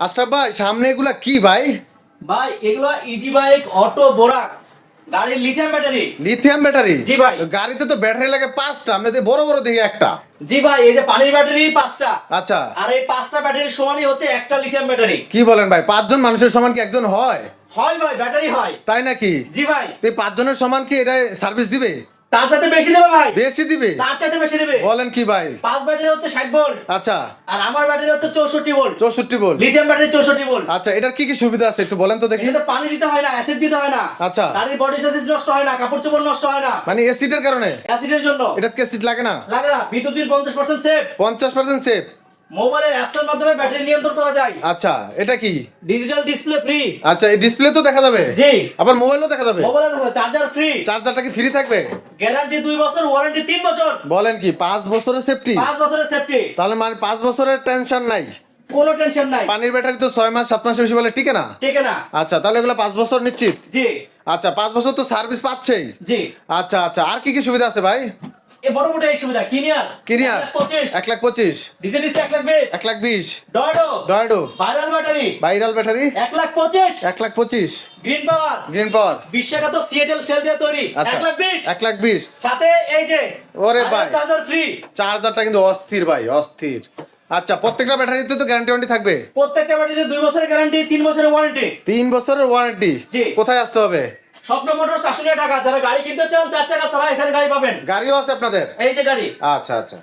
আশরাফ ভাই সামনে এগুলা কি ভাই? ভাই এগুলো ইজি বাইক অটো বোরাক গাড়ির লিথিয়াম ব্যাটারি লিথিয়াম ব্যাটারি জি ভাই। গাড়িতে তো ব্যাটারি লাগে পাঁচটা আমরা তো বড় বড় দেখি একটা। জি ভাই এই যে পানির ব্যাটারি পাঁচটা। আচ্ছা। আর এই পাঁচটা ব্যাটারির সমানই হচ্ছে একটা লিথিয়াম ব্যাটারি কি বলেন ভাই পাঁচজন মানুষের সমান কি একজন হয়? হয় ভাই ব্যাটারি হয়। তাই নাকি? জি ভাই। তো এই পাঁচজনের সমান কি এটা সার্ভিস দিবে? তার সাথে বেশি দেবে ভাই। বেশি দিবে? তার চাইতে বেশি দেবে। বলেন কি ভাই? পাঁচ ব্যাটারি হচ্ছে ষাট ভোল্ট আচ্ছা। আর আমার ব্যাটারি হচ্ছে চৌষট্টি ভোল্ট চৌষট্টি ভোল্ট লিথিয়াম ব্যাটারি চৌষট্টি ভোল্ট আচ্ছা এটার কি কি সুবিধা আছে একটু বলেন তো দেখি। এটা পানি দিতে হয় না অ্যাসিড দিতে হয় না। আচ্ছা। গাড়ির বডি সাইজ নষ্ট হয় না কাপড় চোপড় নষ্ট হয় না। মানে এসিডের কারণে? অ্যাসিডের জন্য। এটা কেসিড লাগে না? লাগে না। বিদ্যুতের পঞ্চাশ পার্সেন্ট পঞ্চাশ পার্সেন্ট সেফ মোবাইলের অ্যাপসের মাধ্যমে ব্যাটারি নিয়ন্ত্রণ করা যায়। আচ্ছা এটা কি? ডিজিটাল ডিসপ্লে ফ্রি আচ্ছা এই ডিসপ্লে তো দেখা যাবে? জি। আবার মোবাইলও দেখা যাবে? মোবাইলে চার্জার ফ্রি চার্জারটা কি ফ্রি থাকবে? গ্যারান্টি বছর ওয়ারেন্টি বছর। বলেন কি পাঁচ বছরের সেফটি বছরের সেফটি তাহলে মানে বছরের টেনশন নাই। কোনো টেনশন নাই। পানির ব্যাটারি তো ছয় মাস সাত মাসের বেশি বলে টিকে না? ঠিক না। আচ্ছা তাহলে এগুলো পাঁচ বছর নিশ্চিত? জি। আচ্ছা পাঁচ বছর তো সার্ভিস পাচ্ছেই। জি। আচ্ছা আচ্ছা আর কি কি সুবিধা আছে ভাই? এ বড় বড় এই সুবিধা। কিনিয়ার? কিনিয়ার পঁচিশ। এক লাখ ডিজেল লাখ ডয়ডো। ডয়েডো। Viral battery. Viral battery. Lakh পঁচিশ। এক লাখ পঁচিশ। Green power. Green power. বিশ্বখ্যাত সিএটেল সেল দিয়ে তৈরি। আচ্ছা। লাখ লাখ বিশ। সাথে এই যে ওরে ভাই। চার্জার ফ্রি চার্জারটা কিন্তু অস্থির ভাই অস্থির। আচ্ছা প্রত্যেকটা ব্যাটারিতে তো গ্যারান্টি ওয়ারেন্টি থাকবে? প্রত্যেকটা ব্যাটারিতে দুই বছরের গ্যারান্টি তিন বছরের ওয়ারেন্টি তিন বছরের ওয়ারেন্টি। কোথায় আসতে হবে? স্বপ্ন মোটর আসলে টাকা যারা গাড়ি কিনতে চান চার চাকা তারা এখানে গাড়ি পাবেন। গাড়িও আছে আপনাদের? এই যে গাড়ি। আচ্ছা আচ্ছা।